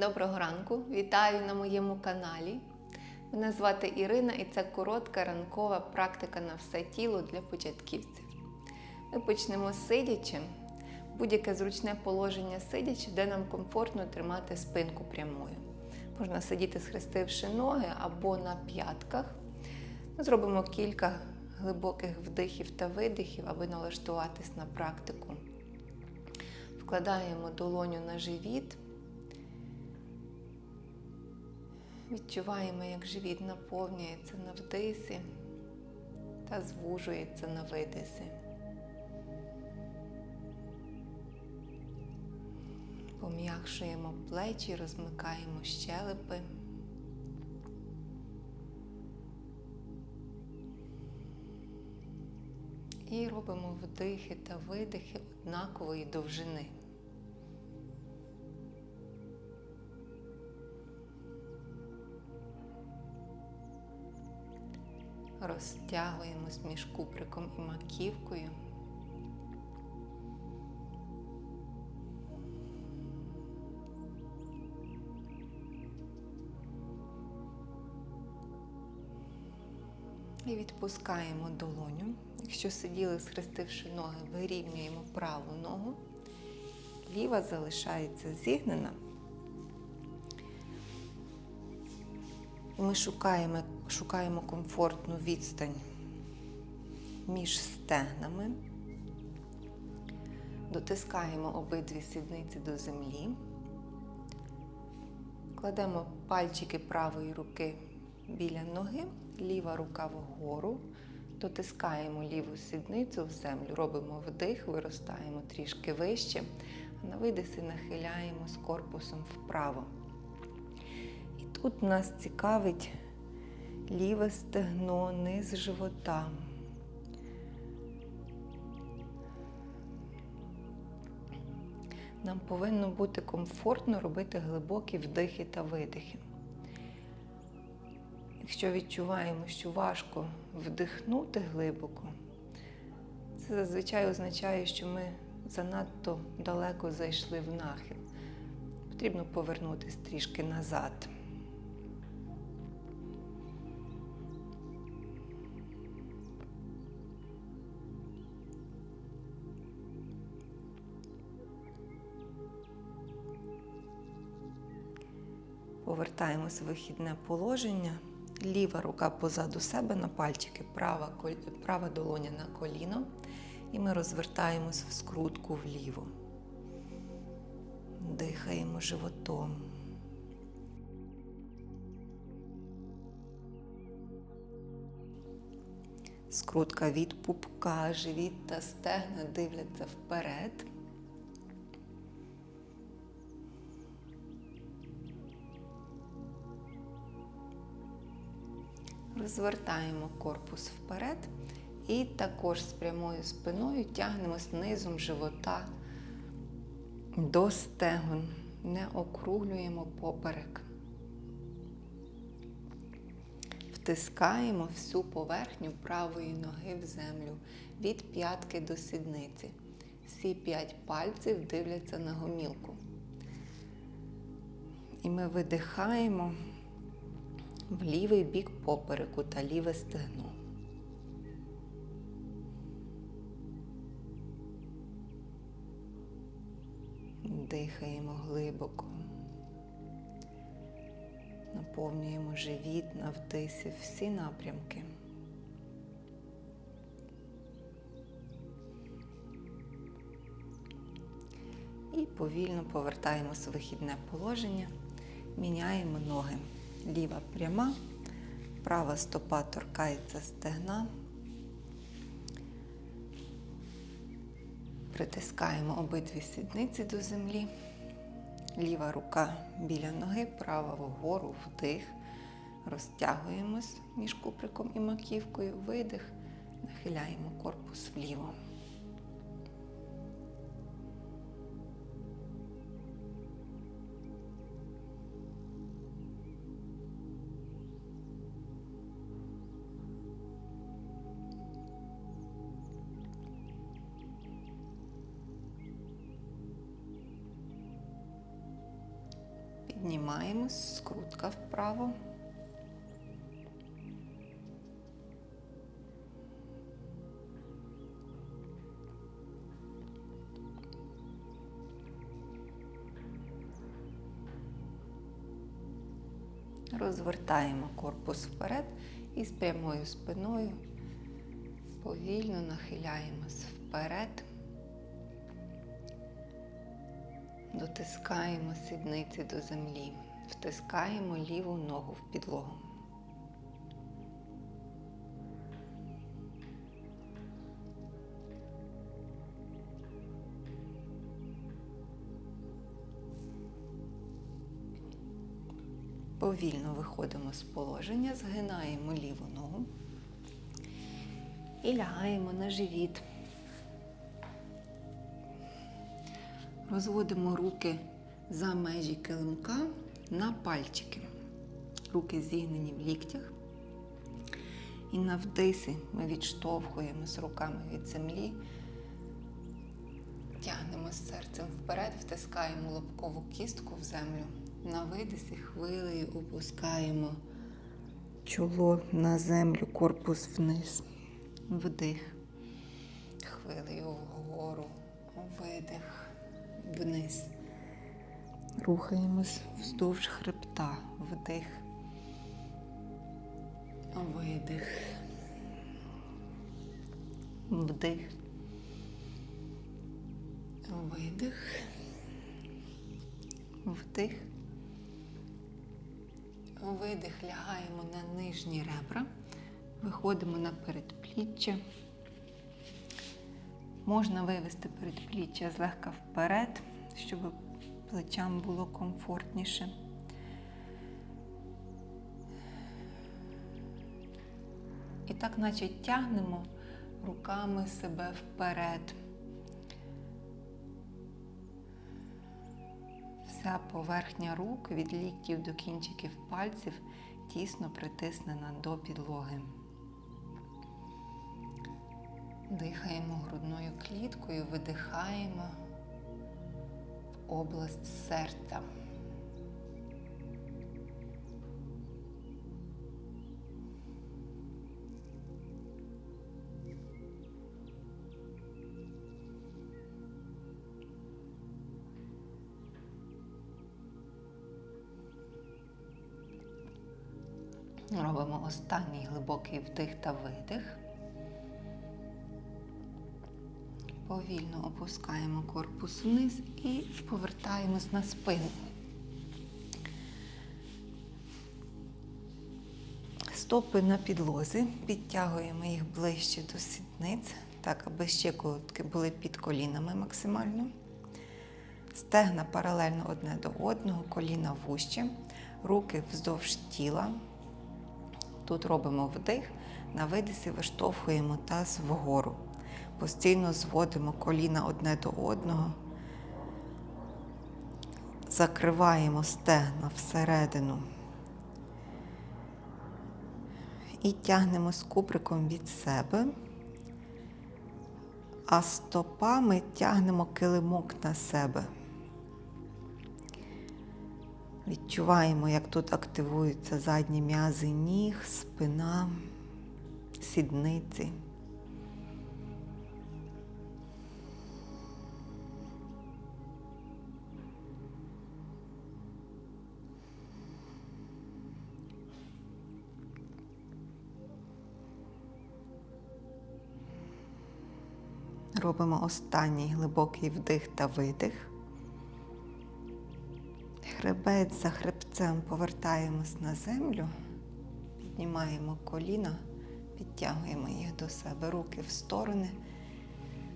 Доброго ранку! Вітаю на моєму каналі. Мене звати Ірина і це коротка ранкова практика на все тіло для початківців. Ми почнемо сидячи. Будь-яке зручне положення сидячи, де нам комфортно тримати спинку прямою. Можна сидіти, схрестивши ноги або на п'ятках. Ми зробимо кілька глибоких вдихів та видихів, аби налаштуватись на практику. Вкладаємо долоню на живіт. Відчуваємо, як живіт наповнюється на вдисі та звужується на видисі. Пом'якшуємо плечі, розмикаємо щелепи. І робимо вдихи та видихи однакової довжини. Розтягуємось між куприком і маківкою. І відпускаємо долоню. Якщо сиділи, схрестивши ноги, вирівнюємо праву ногу. Ліва залишається зігнена. Ми шукаємо, шукаємо комфортну відстань між стегнами. Дотискаємо обидві сідниці до землі. Кладемо пальчики правої руки біля ноги, ліва рука вгору. Дотискаємо ліву сідницю в землю, робимо вдих, виростаємо трішки вище, а на видисі нахиляємо з корпусом вправо. І тут нас цікавить ліве стегно, низ живота. Нам повинно бути комфортно робити глибокі вдихи та видихи. Якщо відчуваємо, що важко вдихнути глибоко, це зазвичай означає, що ми занадто далеко зайшли в нахил. Потрібно повернутися трішки назад. Повертаємось в вихідне положення. Ліва рука позаду себе на пальчики, права, права долоня на коліно. І ми розвертаємось в скрутку вліво. Дихаємо животом. Скрутка від пупка, живіт та стегна дивляться вперед. Розвертаємо корпус вперед і також з прямою спиною тягнемось низом живота до стегон, не округлюємо поперек. Втискаємо всю поверхню правої ноги в землю від п'ятки до сідниці. Всі п'ять пальців дивляться на гомілку. І ми видихаємо в лівий бік попереку та ліве стегно. Дихаємо глибоко, наповнюємо живіт на вдисі всі напрямки. І повільно повертаємося в вихідне положення, міняємо ноги. Ліва пряма, права стопа торкається стегна. Притискаємо обидві сідниці до землі. Ліва рука біля ноги, права вгору, вдих. Розтягуємось між куприком і маківкою, видих, нахиляємо корпус вліво. Піднімаємось, скрутка вправо. Розвертаємо корпус вперед і з прямою спиною повільно нахиляємось вперед. Дотискаємо сідниці до землі, втискаємо ліву ногу в підлогу. Повільно виходимо з положення, згинаємо ліву ногу і лягаємо на живіт. Розводимо руки за межі килимка на пальчики. Руки зігнені в ліктях. І на вдисі ми відштовхуємось руками від землі, тягнемо з серцем вперед, втискаємо лобкову кістку в землю. На видисі хвилею опускаємо чоло на землю, корпус вниз. Вдих. Хвилею вгору. Видих. Вниз. Рухаємось вздовж хребта. Вдих. Видих. Вдих. Видих. Вдих. Видих, лягаємо на нижні ребра, виходимо на передпліччя. Можна вивести передпліччя злегка вперед, щоб плечам було комфортніше. І так, наче тягнемо руками себе вперед. Вся поверхня рук від ліктів до кінчиків пальців тісно притиснена до підлоги. Дихаємо грудною кліткою, видихаємо в область серця. Робимо останній глибокий вдих та видих. Повільно опускаємо корпус вниз і повертаємось на спину. Стопи на підлозі, підтягуємо їх ближче до сідниць, так, аби щиколотки були під колінами максимально. Стегна паралельно одне до одного, коліна вужче, руки вздовж тіла. Тут робимо вдих, на видисі виштовхуємо таз вгору. Постійно зводимо коліна одне до одного, закриваємо стегна всередину і тягнемо з куприком від себе, а стопами тягнемо килимок на себе. Відчуваємо, як тут активуються задні м'язи ніг, спина, сідниці. Робимо останній глибокий вдих та видих. Хребець за хребцем повертаємось на землю, піднімаємо коліна, підтягуємо їх до себе, руки в сторони,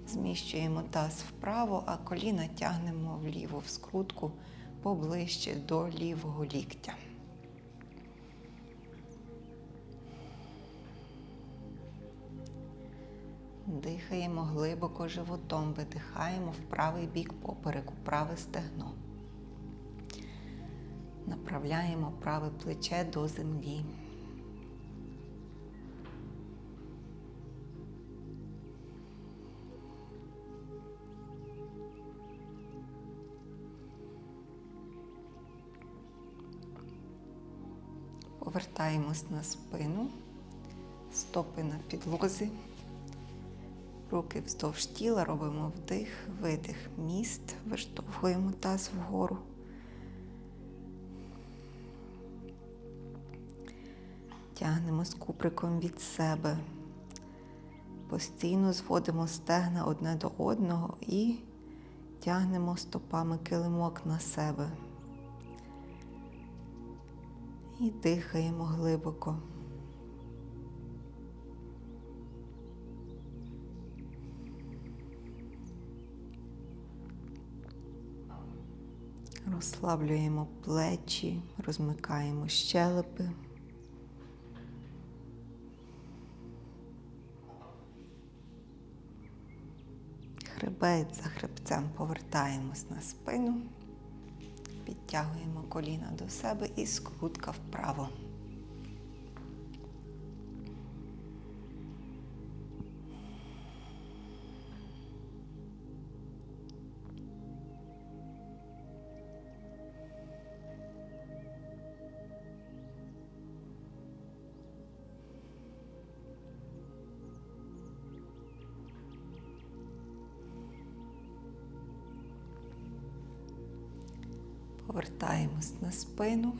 зміщуємо таз вправо, а коліна тягнемо вліво в скрутку поближче до лівого ліктя. Дихаємо глибоко животом, видихаємо в правий бік попереку, праве стегно. Направляємо праве плече до землі. Повертаємось на спину, стопи на підлозі, руки вздовж тіла, робимо вдих, видих, міст, виштовхуємо таз вгору. Тягнемо з куприком від себе. Постійно зводимо стегна одне до одного і тягнемо стопами килимок на себе. І дихаємо глибоко. Розслаблюємо плечі, розмикаємо щелепи. Хребець за хребцем повертаємось на спину, підтягуємо коліна до себе і скрутка вправо. Повертаємось на спину,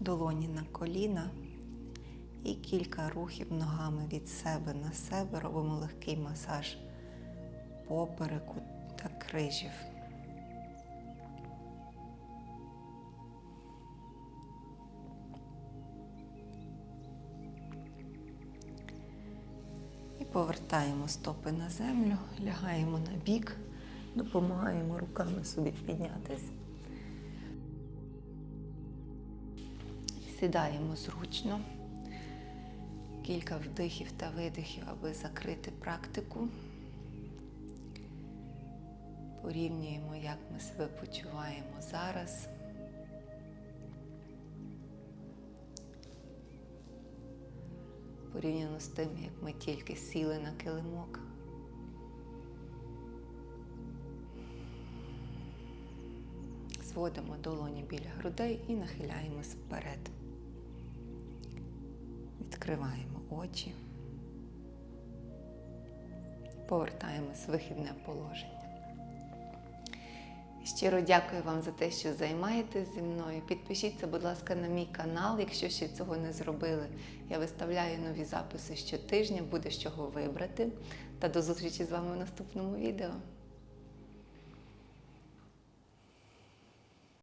долоні на коліна і кілька рухів ногами від себе на себе робимо легкий масаж попереку та крижів. І повертаємо стопи на землю, лягаємо на бік, допомагаємо руками собі піднятись. Сідаємо зручно. Кілька вдихів та видихів, аби закрити практику. Порівнюємо, як ми себе почуваємо зараз. Порівняно з тим, як ми тільки сіли на килимок. Зводимо долоні біля грудей і нахиляємось вперед. Відкриваємо очі. Повертаємось в вихідне положення. Щиро дякую вам за те, що займаєтесь зі мною. Підпишіться, будь ласка, на мій канал, якщо ще цього не зробили. Я виставляю нові записи щотижня, буде з чого вибрати. Та до зустрічі з вами в наступному відео.